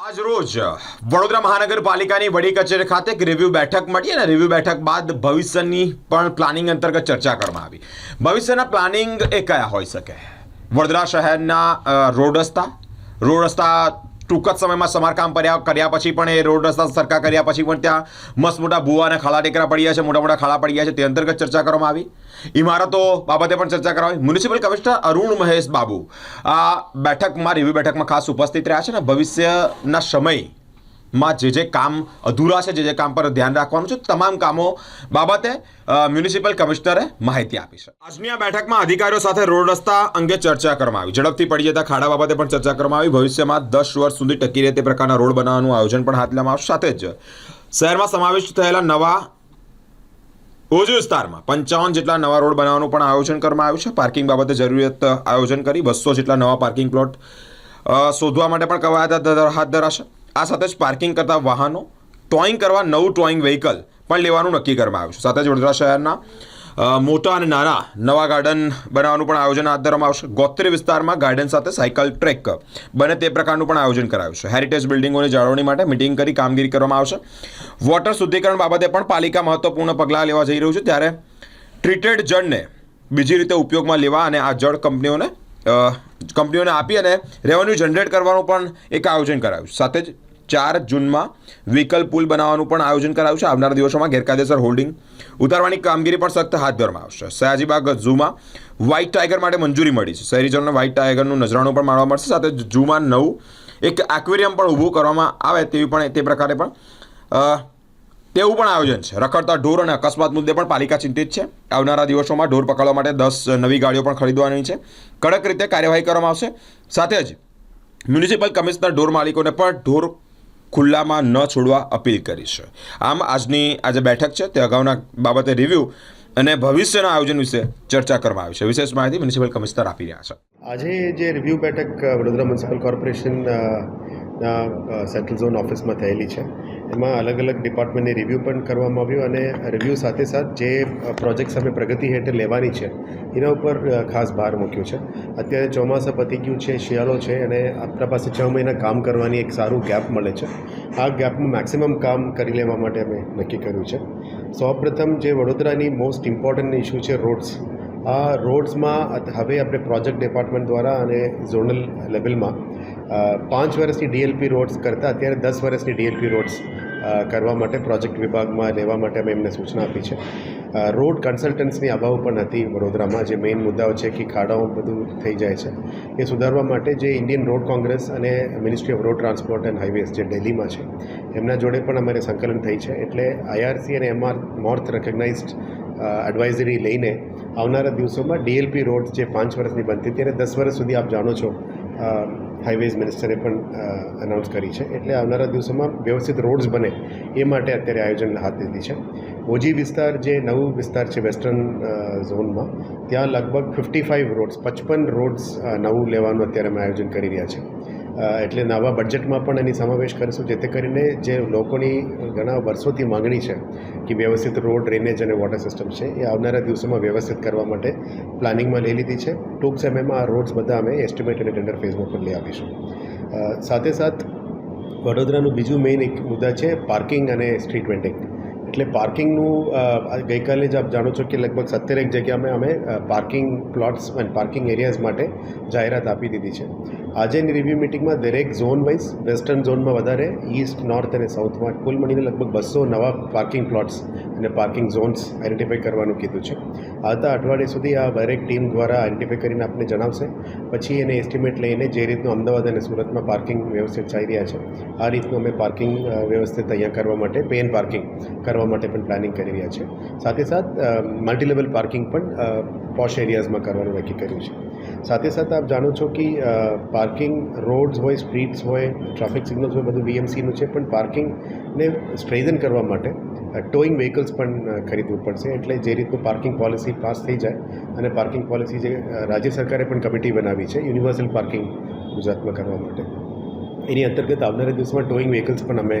આજ રોજ વડોદરા મહાનગરપાલિકાની વડી કચેરી ખાતે એક રિવ્યુ બેઠક મળી અને રિવ્યુ બેઠક બાદ ભવિષ્યની પણ પ્લાનિંગ અંતર્ગત ચર્ચા કરવામાં આવી. ભવિષ્યના પ્લાનિંગ એ કયા હોઈ શકે? વડોદરા શહેરના રોડ રસ્તા? રોડ રસ્તા ટૂંક જ સમયમાં સમારકામ કર્યા કર્યા પછી પણ એ રોડ રસ્તા સરખા કર્યા પછી પણ ત્યાં મસ્ત મોટા ભૂવા અને ખાડા ટેકરા પડી ગયા છે, મોટા મોટા ખાડા પડી ગયા છે. તે અંતર્ગત ચર્ચા કરવામાં આવી. ઇમારતો બાબતે પણ ચર્ચા કરવામાં આવી મ્યુનિસિપલ કમિશનર અરુણ મહેશ બાબુ આ બેઠકમાં, રિવ્યુ બેઠકમાં ખાસ ઉપસ્થિત રહ્યા છે ને ભવિષ્યના સમયમાં જે જે કામ અધૂરા છે, જે જે કામ પર ધ્યાન રાખવાનું છે, તમામ કામો બાબતે મ્યુનિસિપલ કમિશનરે માહિતી આપી છે. આજની આ બેઠકમાં અધિકારીઓ સાથે રોડ રસ્તા અંગે ચર્ચા કરવામાં આવી. ઝડપથી પડી જતા ખાડા બાબતે પણ ચર્ચા કરવામાં આવી. ભવિષ્યમાં દસ વર્ષ સુધી ટકી રહે તે પ્રકારના રોડ બનાવવાનું આયોજન પણ હાથ લેવામાં આવશે. સાથે જ શહેરમાં સમાવિષ્ટ થયેલા નવા ઓજો વિસ્તારમાં પંચાવન જેટલા નવા રોડ બનાવવાનું પણ આયોજન કરવામાં આવ્યું છે. પાર્કિંગ બાબતે જરૂરિયાત આયોજન કરી બસો જેટલા નવા પાર્કિંગ પ્લોટ શોધવા માટે પણ કવાયત હાથ ધરાશે. આ સાથે જ પાર્કિંગ કરતા વાહનો, ટોઈંગ કરવા નવું ટોઈંગ વ્હીકલ પણ લેવાનું નક્કી કરવામાં આવ્યું છે. સાથે જ વડોદરા શહેરના મોટા અને નાના નવા ગાર્ડન બનાવવાનું પણ આયોજન હાથ ધરવામાં આવશે. ગોત્રી વિસ્તારમાં ગાર્ડન સાથે સાયકલ ટ્રેક બને તે પ્રકારનું પણ આયોજન કરાયું છે. હેરિટેજ બિલ્ડિંગોની જાળવણી માટે મિટિંગ કરી કામગીરી કરવામાં આવશે. વોટર શુદ્ધિકરણ બાબતે પણ પાલિકા મહત્વપૂર્ણ પગલાં લેવા જઈ રહ્યું છે. ત્યારે ટ્રીટેડ જળને બીજી રીતે ઉપયોગમાં લેવા અને આ જળ કંપનીઓને કંપનીઓને આપી અને રેવન્યુ જનરેટ કરવાનું પણ એક આયોજન કરાયું સાથે જ ચાર જૂનમાં વ્હીકલ પુલ બનાવવાનું પણ આયોજન કરાયું છે. આવનારા દિવસોમાં ગેરકાયદેસર હોલ્ડિંગ ઉતારવાની કામગીરી પણ સખ્ત હાથ ધરવામાં આવશે. સયાજીબાગ ઝૂમાં વ્હાઇટ ટાઈગર માટે મંજૂરી મળી છે. શહેરીજનોને વ્હાઇટ ટાઈગરનું નજરાણું પણ માણવા મળશે. સાથે ઝૂમાં નવું એક એક્વેરિયમ પણ ઊભું કરવામાં આવે તેવી પણ તે પ્રકારે પણ તેવું પણ આયોજન છે. રખડતા ઢોર અને અકસ્માત મુદ્દે પણ પાલિકા ચિંતિત છે. આવનારા દિવસોમાં ઢોર પકડવા માટે દસ નવી ગાડીઓ પણ ખરીદવાની છે. કડક રીતે કાર્યવાહી કરવામાં આવશે. સાથે જ મ્યુનિસિપલ કમિશનર ઢોર માલિકોને પણ ઢોર ખુલ્લામાં ન છોડવા અપીલ કરી છે. આમ આજની આ જે બેઠક છે, તે અગાઉના બાબતે રિવ્યૂ અને ભવિષ્યના આયોજન વિશે ચર્ચા કરવામાં આવી છે. વિશેષ માહિતી મ્યુનિસિપલ કમિશનર આપી રહ્યા છે. આજે જે રિવ્યૂ બેઠક, વડોદરા મ્યુનિસિપલ કોર્પોરેશન ના સેન્ટ્રલ ઝોન ઓફિસમાં થયેલી છે. એમાં અલગ અલગ ડિપાર્ટમેન્ટની રિવ્યૂ પણ કરવામાં આવ્યું અને રિવ્યૂ સાથે સાથ જે પ્રોજેક્ટ અમે પ્રગતિ હેઠળ લેવાની છે, એના ઉપર ખાસ ભાર મૂક્યો છે. અત્યારે ચોમાસા પતી ગયું છે, શિયાળો છે અને આપણા પાસે છ મહિના કામ કરવાની એક સારું ગેપ મળે છે. આ ગેપમાં મેક્સિમમ કામ કરી લેવા માટે અમે નક્કી કર્યું છે. સૌપ્રથમ જે વડોદરાની મોસ્ટ ઇમ્પોર્ટન્ટ ઇસ્યુ છે રોડ્સ આ રોડ્સમાં હવે આપણે પ્રોજેક્ટ ડિપાર્ટમેન્ટ દ્વારા અને ઝોનલ લેવલમાં પાંચ વર્ષની ડીએલપી રોડ્સ કરતાં અત્યારે દસ વર્ષની ડીએલપી રોડ્સ કરવા માટે, પ્રોજેક્ટ વિભાગમાં લેવા માટે અમે એમને સૂચના આપી છે. રોડ કન્સલ્ટન્ટ્સની અભાવ પણ હતી વડોદરામાં. જે મેઇન મુદ્દાઓ છે કે ખાડાઓ બધું થઈ જાય છે, એ સુધારવા માટે જે ઇન્ડિયન રોડ કોંગ્રેસ અને ministry of road transport and highways જે દિલ્હીમાં છે, એમના જોડે પણ અમારે સંકલન થઈ છે. એટલે આઈઆરસી અને એમઆર મોર્થ રેકગ્નાઇઝડ એડવાઇઝરી લઈને આવનારા દિવસોમાં ડીએલપી રોડ જે પાંચ વર્ષની બનતી ત્યારે દસ વર્ષ સુધી આપ જાણો છો હાઈવેઝ મિનિસ્ટરે પણ અનાઉન્સ કરી છે. એટલે આવનારા દિવસોમાં વ્યવસ્થિત રોડ્સ બને એ માટે અત્યારે આયોજન હાથ લીધી છે. ઓજી વિસ્તાર જે નવું વિસ્તાર છે વેસ્ટર્ન ઝોનમાં ત્યાં લગભગ ફિફ્ટી ફાઇવ રોડ્સ પચપન રોડ્સ નવું લેવાનું અત્યારે અમે આયોજન કરી રહ્યા છે અ, એટલે નવા બજેટમાં પણ એની સમાવેશ કરીશું, જેથી કરીને જે લોકોની ઘણા વર્ષોથી માંગણી છે કે વ્યવસ્થિત રોડ ડ્રેનેજ અને વોટર સિસ્ટમ છે, એ આવનારા દિવસોમાં વ્યવસ્થિત કરવા માટે પ્લાનિંગમાં લઈ લીધી છે. ટૂંક સમયમાં આ રોડ્સ બધા અમે એસ્ટિમેટ અને ટેન્ડર ફેઝમાં પણ લઈ આવીશું. સાથે સાથ વડોદરાનું બીજું મેઇન એક મુદ્દા છે પાર્કિંગ અને સ્ટ્રીટ વેન્ડિંગ એટલે પાર્કિંગનું ગઈકાલે જ આપ જાણો છો કે લગભગ સત્તરેક જગ્યામાં અમે પાર્કિંગ પ્લોટ્સ અને પાર્કિંગ એરિયાઝ માટે જાહેરાત આપી દીધી છે. આજેની રિવ્યૂ મિટિંગમાં દરેક ઝોન વાઇઝ વેસ્ટર્ન ઝોનમાં વધારે ઈસ્ટ નોર્થ અને સાઉથમાં કુલ મળીને લગભગ બસો નવા પાર્કિંગ પ્લોટ્સ અને પાર્કિંગ ઝોન્સ આઇડેન્ટિફાઈ કરવાનું કીધું છે. આવતા અઠવાડિયે સુધી આ દરેક ટીમ દ્વારા આઇડેન્ટિફાઈ કરીને આપને જણાવશે. પછી એને એસ્ટિમેટ લઈને જે રીતનું અમદાવાદ અને સુરતમાં પાર્કિંગ વ્યવસ્થિત ચાલી રહ્યા છે, આ રીતનું અમે પાર્કિંગ વ્યવસ્થિત અહીંયા કરવા માટે પેન પાર્કિંગ કરવા માટે પણ પ્લાનિંગ કરી રહ્યા છે. સાથે સાથ મલ્ટી લેવલ પાર્કિંગ પણ પોશ એરિયાઝમાં કરવાનું નક્કી કર્યું છે. સાથે સાથે આપ જાણો છો કે પાર્કિંગ રોડ્સ હોય સ્ટ્રીટ્સ હોય ટ્રાફિક સિગ્નલ્સ હોય, બધું વીએમસીનું છે, પણ પાર્કિંગને સ્ટ્રેઝન કરવા માટે ટોઈંગ વ્હીકલ્સ પણ ખરીદવું પડશે. એટલે જે રીતનું પાર્કિંગ પોલિસી પાસ થઈ જાય અને પાર્કિંગ પોલિસી જે રાજ્ય સરકારે પણ કમિટી બનાવી છે યુનિવર્સલ પાર્કિંગ ગુજરાતમાં કરવા માટે. એની અંતર્ગત આવનારા દિવસમાં ટોઈંગ વ્હીકલ્સ પણ અમે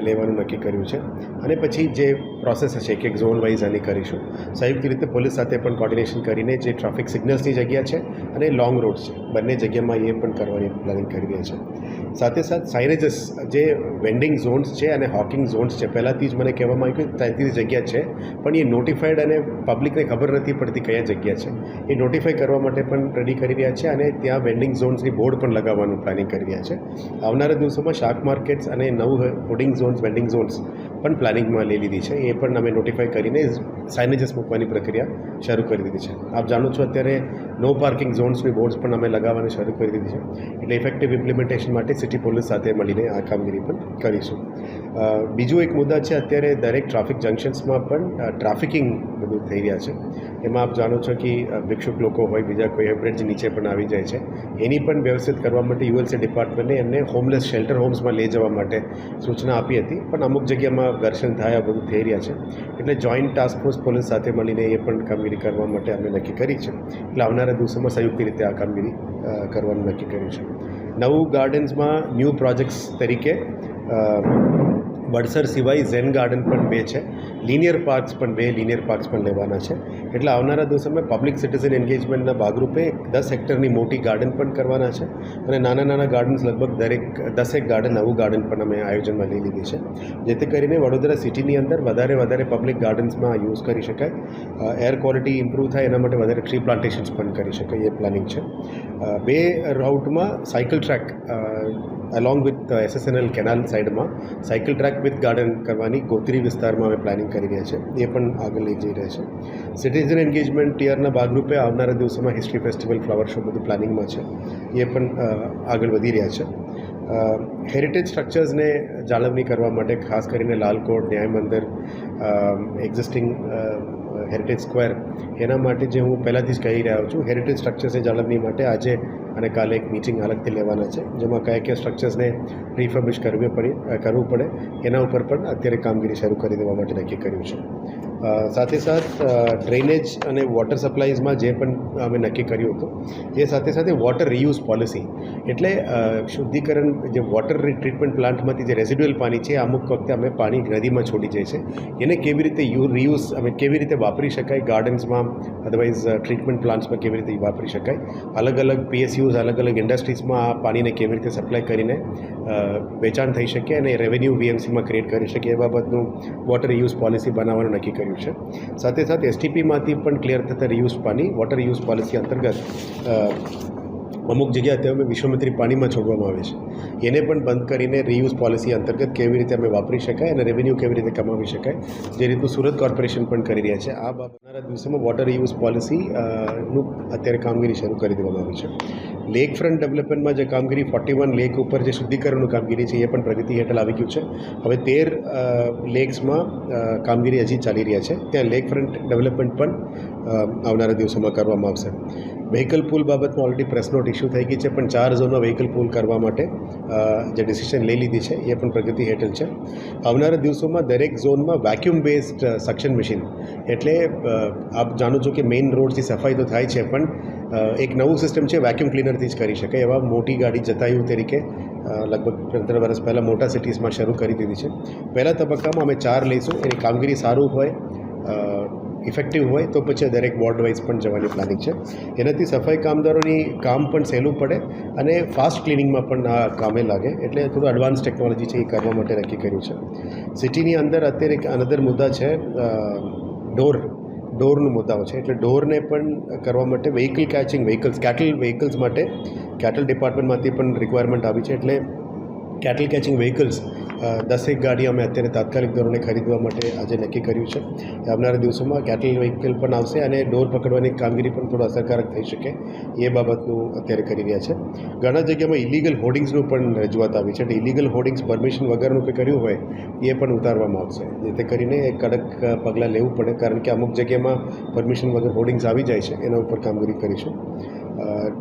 લેવાનું નક્કી કર્યું છે. અને પછી જે પ્રોસેસ હશે એક એક ઝોન વાઇઝ આની કરીશું. સંયુક્ત રીતે પોલીસ સાથે પણ કોર્ડિનેશન કરીને જે ટ્રાફિક સિગ્નલ્સની જગ્યા છે અને લોંગ રોડ છે. બંને જગ્યામાં એ પણ કરવાની પ્લાનિંગ કરી રહ્યા છે. સાથે સાથ સાઇનેજીસ જે વેન્ડિંગ ઝોન્સ છે અને હોકિંગ ઝોન્સ છે, પહેલાંથી જ મને કહેવામાં આવ્યું કે ત્યાંથી જગ્યા છે, પણ એ નોટિફાઈડ અને પબ્લિકને ખબર નથી પડતી કયા જગ્યા છે. એ નોટિફાઈ કરવા માટે પણ રેડી કરી રહ્યા છે અને ત્યાં વેન્ડિંગ ઝોન્સની બોર્ડ પણ લગાવવાનું પ્લાનિંગ કરી રહ્યા છે. આવનારા દિવસોમાં શાક માર્કેટ્સ અને નવું હોર્ડિંગ ઝોન્સ વેન્ડિંગ ઝોન્સ પણ પ્લાનિંગમાં લઈ લીધી છે. એ પણ અમે નોટિફાઈ કરીને સાઇનેજીસ મૂકવાની પ્રક્રિયા શરૂ કરી દીધી છે. આપ જાણો છો અત્યારે નો પાર્કિંગ ઝોન્સની બોર્ડ્સ પણ અમે લગાવવાની શરૂ કરી દીધી છે. એટલે ઇફેક્ટિવ ઇમ્પ્લિમેન્ટેશન માટે સિટી પોલીસ સાથે મળીને આ કામગીરી પણ કરીશું. બીજું એક મુદ્દા છે, અત્યારે દરેક ટ્રાફિક જંકશન્સમાં પણ ટ્રાફિકિંગ બધું થઈ રહ્યા છે. એમાં આપ જાણો છો કે ભિક્ષુક લોકો હોય, બીજા કોઈ બ્રિજ નીચે પણ આવી જાય છે. એની પણ વ્યવસ્થિત કરવા માટે યુએલસી ડિપાર્ટમેન્ટે એમને હોમલેસ શેલ્ટર હોમ્સમાં લઈ જવા માટે સૂચના આપી હતી. પણ અમુક જગ્યામાં ઘર્ષણ થાય, આ બધું થઈ રહ્યા છે. એટલે જોઈન્ટ ટાસ્ક ફોર્સ પોલીસ સાથે મળીને એ પણ કામગીરી કરવા માટે અમે નક્કી કરી છે. એટલે આવનારા દિવસોમાં સંયુક્ત રીતે આ કામગીરી કરવાનું નક્કી કર્યું છે. નવું ગાર્ડન્સમાં ન્યૂ પ્રોજેક્ટ્સ તરીકે વડસર સિવાય ઝેન ગાર્ડન પણ બે છે. લિનિયર પાર્ક્સ પણ બે, લિનિયર પાર્ક્સ પણ લેવાના છે. એટલે આવનારા દિવસોમાં પબ્લિક સિટીઝન એન્ગેજમેન્ટના ભાગરૂપે દસ હેક્ટરની મોટી ગાર્ડન પણ કરવાના છે અને નાના નાના ગાર્ડન્સ લગભગ દરેક દસેક ગાર્ડન, નવું ગાર્ડન પણ અમે આયોજનમાં લઈ લીધી છે. જેથી કરીને વડોદરા સિટીની અંદર વધારે વધારે પબ્લિક ગાર્ડન્સમાં યુઝ કરી શકાય. એર ક્વોલિટી ઇમ્પ્રૂવ થાય એના માટે વધારે ટ્રી પ્લાન્ટેશન્સ પણ કરી શકાય, એ પ્લાનિંગ છે. બે રાઉટમાં cycle track along with SSNL canal સાઇડમાં સાયકલ ટ્રેક વિથ ગાર્ડન કરવાની ગોત્રી વિસ્તારમાં અમે પ્લાનિંગ કરી રહ્યા છીએ. એ પણ આગળ લઈ જઈ રહ્યા છે સિટીઝન એન્ગેજમેન્ટ ટીયરના ભાગરૂપે આવનારા દિવસોમાં હિસ્ટ્રી ફેસ્ટિવલ ફ્લાવર શો બધું પ્લાનિંગમાં છે. એ પણ આગળ વધી રહ્યા છે. હેરિટેજ સ્ટ્રક્ચર્સને જાળવણી કરવા માટે ખાસ કરીને લાલકોટ ન્યાય મંદિર એક્ઝિસ્ટિંગ હેરિટેજ સ્ક્વેર એના માટે જે હું પહેલાંથી જ કહી રહ્યો છું હેરિટેજ સ્ટ્રક્ચર્સની જાળવણી માટે આજે અને કાલે એક મિટિંગ અલગથી લેવાના છે, જેમાં કયા કયા સ્ટ્રક્ચર્સને રિફર્બિશ કરવી પડે કરવું પડે, એના ઉપર પણ અત્યારે કામગીરી શરૂ કરી દેવા માટે નક્કી કર્યું છે. સાથે સાથ ડ્રેનેજ અને વોટર સપ્લાયઝમાં જે પણ અમે નક્કી કર્યું હતું, એ સાથે સાથે વોટર રિયુઝ પોલિસી એટલે શુદ્ધિકરણ જે વોટર ટ્રીટમેન્ટ પ્લાન્ટમાંથી જે રેસિડ્યુઅલ પાણી છે, અમુક વખતે અમે પાણી નદીમાં છોડી જાય છે. એને કેવી રીતે યુ રિયુઝ અમે કેવી રીતે વાપરી શકાય ગાર્ડન્સમાં અદરવાઇઝ ટ્રીટમેન્ટ પ્લાન્ટ્સમાં કેવી રીતે વાપરી શકાય? અલગ અલગ પીએસયુઝ અલગ અલગ ઇન્ડસ્ટ્રીઝમાં આ પાણીને કેવી રીતે સપ્લાય કરીને વેચાણ થઈ શકે અને રેવન્યુ વીએમસીમાં ક્રિએટ કરી શકે એ બાબતનું વોટર યુઝ પોલિસી બનાવવાનું નક્કી કર્યું. છે. સાથે સાથે એસટીપીમાંથી પણ ક્લિયર થતા રિયુઝ પાણી વોટર યુઝ પોલિસી અંતર્ગત અમુક જગ્યાએ અત્યારે વિશ્વમિત્રી પાણીમાં છોડવામાં આવે છે. એને પણ બંધ કરીને રીયુઝ પોલિસી અંતર્ગત કેવી રીતે અમે વાપરી શકાય અને રેવન્યુ કેવી રીતે કમાવી શકાય, જે રીતનું સુરત કોર્પોરેશન પણ કરી રહ્યા છે. આ બાબતના દિવસોમાં વોટર રીયુઝ પોલિસીનું અત્યારે કામગીરી શરૂ કરી દેવામાં આવી છે. લેક ફ્રન્ટ ડેવલપમેન્ટમાં જે કામગીરી ફોર્ટી વન લેક ઉપર જે શુદ્ધિકરણનું કામગીરી છે, એ પણ પ્રગતિ હેઠળ આવી ગયું છે. હવે તેર લેક્સમાં કામગીરી હજી ચાલી રહ્યા છે. ત્યાં લેક ફ્રન્ટ ડેવલપમેન્ટ પણ આવનારા દિવસોમાં કરવામાં આવશે. વ્હીકલ પુલ બાબતમાં ઓલરેડી પ્રેસ નોટ ઇસ્યુ થઈ ગઈ છે, પણ ચાર ઝોનમાં વ્હીકલ પુલ કરવા માટે જે ડિસિશન લઈ લીધી છે, એ પણ પ્રગતિ હેઠળ છે. આવનારા દિવસોમાં દરેક ઝોનમાં વેક્યુમ બેઝડ સક્શન મશીન એટલે આપ જાણો છો કે મેઇન રોડથી સફાઈ તો થાય છે, પણ એક નવું સિસ્ટમ છે વેક્યુમ ક્લીનરથી જ કરી શકાય, એવા મોટી ગાડી જતાયુ તરીકે લગભગ પંદર વર્ષ પહેલાં મોટા સિટીઝમાં શરૂ કરી દીધી છે. પહેલા તબક્કામાં અમે ચાર લઈશું, એની કામગીરી સારું હોય ઇફેક્ટિવ હોય તો પછી દરેક વોર્ડ વાઇઝ પણ જવાની પ્લાનિંગ છે. એનાથી સફાઈ કામદારોની કામ પણ સહેલું પડે અને ફાસ્ટ ક્લિનિંગમાં પણ આ કામે લાગે. એટલે થોડું એડવાન્સ ટેકનોલોજી છે એ કરવા માટે નક્કી કર્યું છે. સિટીની અંદર અત્યારે એક અનધર મુદ્દા છે ડોર ડોરનું મુદ્દાઓ છે. એટલે ડોરને પણ કરવા માટે vehicle catching vehicles cattle vehicles માટે કેટલ ડિપાર્ટમેન્ટમાંથી પણ રિક્વાયરમેન્ટ આવી છે. એટલે કેટલ કેચિંગ વ્હીકલ્સ દસેક ગાડી અમે અત્યારે તાત્કાલિક ધોરણે ખરીદવા માટે આજે નક્કી કર્યું છે. આવનારા દિવસોમાં કેટલ વ્હીકલ પણ આવશે અને ડોર પકડવાની કામગીરી પણ થોડું અસરકારક થઈ શકે એ બાબતનું અત્યારે કરી રહ્યા છે. ઘણા જગ્યામાં ઇલીગલ હોર્ડિંગ્સનું પણ રજૂઆત આવી છે. એટલે ઇલીગલ હોર્ડિંગ્સ પરમિશન વગરનું કંઈ કર્યું હોય, એ પણ ઉતારવામાં આવશે. જેથી કરીને કડક પગલાં લેવું પડે. કારણ કે અમુક જગ્યામાં પરમિશન વગર હોર્ડિંગ્સ આવી જાય છે. એના ઉપર કામગીરી કરીશું.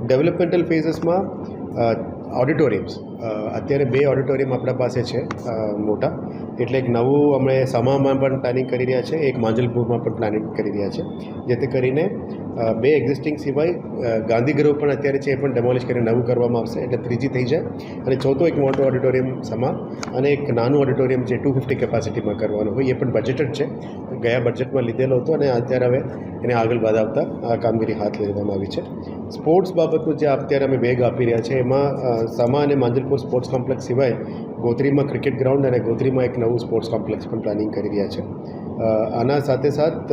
ડેવલપમેન્ટલ ફેઝીસમાં ઓડિટોરિયમ્સ અત્યારે બે ઓડિટોરિયમ આપણા પાસે છે મોટા. એટલે એક નવું અમે સમામાં પણ પ્લાનિંગ કરી રહ્યા છે, એક માંજલપુરમાં પણ પ્લાનિંગ કરી રહ્યા છે. જેથી કરીને બે એક્ઝિસ્ટિંગ સિવાય ગાંધીગૃહ પણ અત્યારે છે એ પણ ડેમોલિશ કરીને નવું કરવામાં આવશે. એટલે ત્રીજી થઈ જાય. અને ચોથો એક મોટો ઓડિટોરિયમ સમા અને એક નાનું ઓડિટોરિયમ જે ટુ ફિફ્ટી કેપેસિટીમાં કરવાનું હોય, એ પણ બજેટેડ છે. ગયા બજેટમાં લીધેલો હતો અને અત્યારે હવે એને આગળ વધાવતા આ કામગીરી હાથ લેવામાં આવી છે. સ્પોર્ટ્સ બાબતનું જે અત્યારે અમે વેગ આપી રહ્યા છે, એમાં સમા અને માંજલપુર સ્પોર્ટ્સ કોમ્પ્લેક્સ સિવાય ગોત્રીમાં ક્રિકેટ ગ્રાઉન્ડ અને ગોત્રીમાં એક નવું સ્પોર્ટ્સ કોમ્પ્લેક્સ પણ પ્લાનિંગ કરી રહ્યા છે. આના સાથે સાથ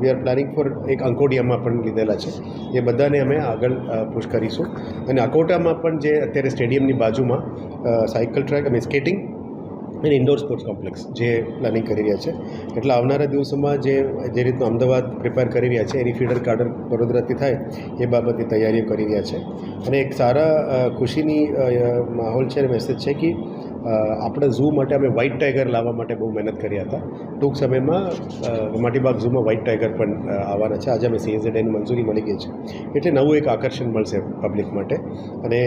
વી આર પ્લાનિંગ ફોર એક અંકોડિયામાં પણ લીધેલા છે. એ બધાને અમે આગળ પુશ કરીશું. અને અકોટામાં પણ જે અત્યારે સ્ટેડિયમની બાજુમાં સાયકલ ટ્રેક અને સ્કેટિંગ અને ઇન્ડોર સ્પોર્ટ્સ કોમ્પ્લેક્સ જે પ્લાનિંગ કરી રહ્યા છે. એટલે આવનારા દિવસોમાં જે જે રીતનું અમદાવાદ પ્રિપેર કરી રહ્યા છે, એની ફીડર કાર્ડર વડોદરાથી થાય, એ બાબતની તૈયારીઓ કરી રહ્યા છે. અને એક સારા ખુશીની માહોલ છે અને મેસેજ છે કે આપણા ઝૂ માટે અમે વ્હાઇટ ટાઈગર લાવવા માટે બહુ મહેનત કર્યા હતા. ટૂંક સમયમાં માટીબાગ ઝૂમાં વ્હાઇટ ટાઈગર પણ આવવાના છે. આજે અમે સીએઝેડની મંજૂરી મળી ગઈ છે. એટલે નવું એક આકર્ષણ મળશે પબ્લિક માટે. અને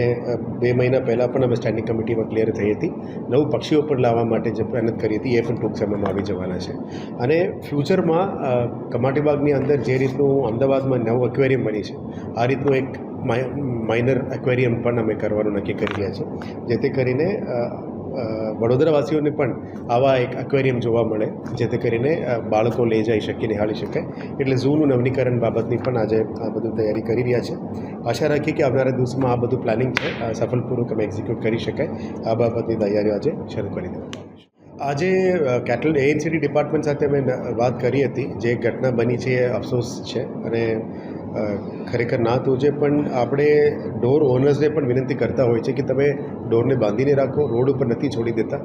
બે મહિના પહેલાં પણ અમે સ્ટેન્ડિંગ કમિટીમાં ક્લિયર થઈ હતી. નવું પક્ષીઓ પણ લાવવા માટે જે મહેનત કરી હતી, એ પણ ટૂંક સમયમાં આવી જવાના છે. અને ફ્યુચરમાં કમાટીબાગની અંદર જે રીતનું અમદાવાદમાં નવું એક્વેરિયમ બની છે, આ રીતનું એક માઇનર એક્વેરિયમ પણ અમે કરવાનું નક્કી કરી રહ્યા છે જેથી કરીને વડોદરાવાસીઓને પણ આવા એક એક્વેરિયમ જોવા મળે, જેથી કરીને બાળકો લઈ જઈ શકે, નિહાળી શકે. એટલે ઝૂનું નવીનીકરણ બાબતની પણ આજે આ બધું તૈયારી કરી રહ્યા છે. આશા રાખીએ કે આવનારા દિવસમાં આ બધું પ્લાનિંગ છે સફળપૂર્વક અમે એક્ઝિક્યુટ કરી શકાય. આ બાબતની તૈયારીઓ આજે શરૂ કરી દેવામાં આજે કેટલ એએનસીડી ડિપાર્ટમેન્ટ સાથે અમે વાત કરી હતી. જે ઘટના બની છે એ અફસોસ છે અને ખરેખર ના થવું જોઈએ પણ આપણે ડોર ઓનર્સને પણ વિનંતી કરતા હોય છે કે તમે ડોરને બાંધીને રાખો, રોડ ઉપર નથી છોડી દેતા.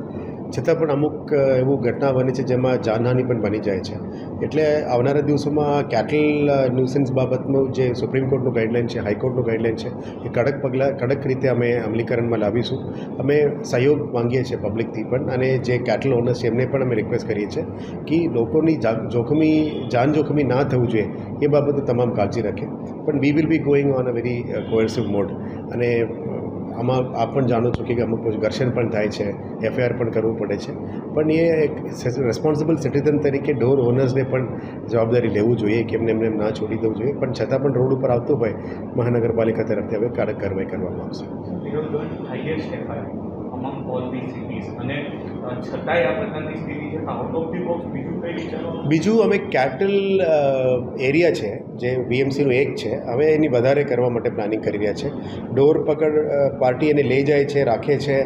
છતાં પણ અમુક એવું ઘટના બની છે જેમાં જાનહાનિ પણ બની જાય છે. એટલે આવનારા દિવસોમાં કેટલ ન્યુસન્સ બાબતનું જે સુપ્રીમ કોર્ટનું ગાઈડલાઇન છે હાઈકોર્ટનું ગાઈડલાઇન છે, એ કડક પગલાં, કડક રીતે અમે અમલીકરણમાં લાવીશું. અમે સહયોગ માંગીએ છીએ પબ્લિકથી પણ અને જે કેટલ ઓનર્સ છે, એમને પણ અમે રિક્વેસ્ટ કરીએ છીએ કે લોકોની જોખમી, જાન જોખમી ના થવું જોઈએ. એ બાબતે તમામ કાળજી રાખે. પણ we will be going on a very coercive mode અને આમાં આપ પણ જાણો છો કે અમુક ઘર્ષણ પણ થાય છે એફઆઈઆર પણ કરવું પડે છે. પણ એ એક રેસ્પોન્સિબલ સિટીઝન તરીકે ડોર ઓનર્સને પણ જવાબદારી લેવું જોઈએ કે એમને એમને ના છોડી દેવું જોઈએ. પણ છતાં પણ રોડ ઉપર આવતું હોય, મહાનગરપાલિકા તરફથી હવે કડક કાર્યવાહી કરવામાં આવશે. છતાંય આ પ્રકારની સ્થિતિ છે આઉટ ઓફ ધી બોક્સ બીજું કંઈ વિચારો બીજું અમે કેટલ એરિયા છે, જે વીએમસીનું એક છે, હવે એની વધારે કરવા માટે પ્લાનિંગ કરી રહ્યા છે. ડોર પકડ પાર્ટી એને લઈ જાય છે, રાખે છે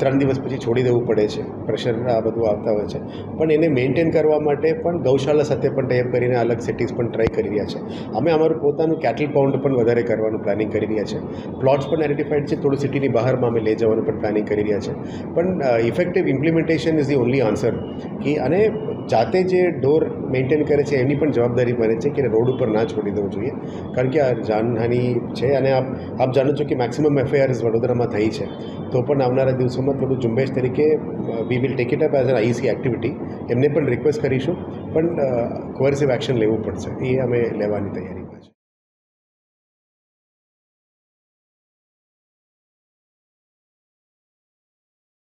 ત્રણ દિવસ પછી છોડી દેવું પડે છે પ્રેશર આ બધું આવતા હોય છે. પણ એને મેન્ટેન કરવા માટે પણ ગૌશાળા સાથે પણ ટેપ કરીને અલગ સિટીઝ પણ ટ્રાય કરી રહ્યા છે. અમે અમારું પોતાનું કેટલ પાઉન્ડ પણ વધારે કરવાનું પ્લાનિંગ કરી રહ્યા છે. પ્લોટ્સ પણ આઈડેન્ટિફાઈડ છે, થોડું સિટીની બહારમાં અમે લઈ જવાનું પણ પ્લાનિંગ કરી રહ્યા છે. પણ effective implementation is the only answer કે અને જાતે જે ડોર મેન્ટેન કરે છે, એની પણ જવાબદારી બને છે કે રોડ ઉપર ના છોડી દેવું જોઈએ. કારણ કે આ જાનહાનિ છે અને આપ આપ જાણો છો કે મેક્સિમમ એફઆઈઆર વડોદરામાં થઈ છે. તો પણ આવનારા દિવસોમાં થોડું ઝુંબેશ તરીકે we will take it up as an IC activity એમને પણ રિક્વેસ્ટ કરીશું. પણ કોર્સિવ એક્શન લેવું પડશે. એ અમે લેવાની તૈયારીમાં છે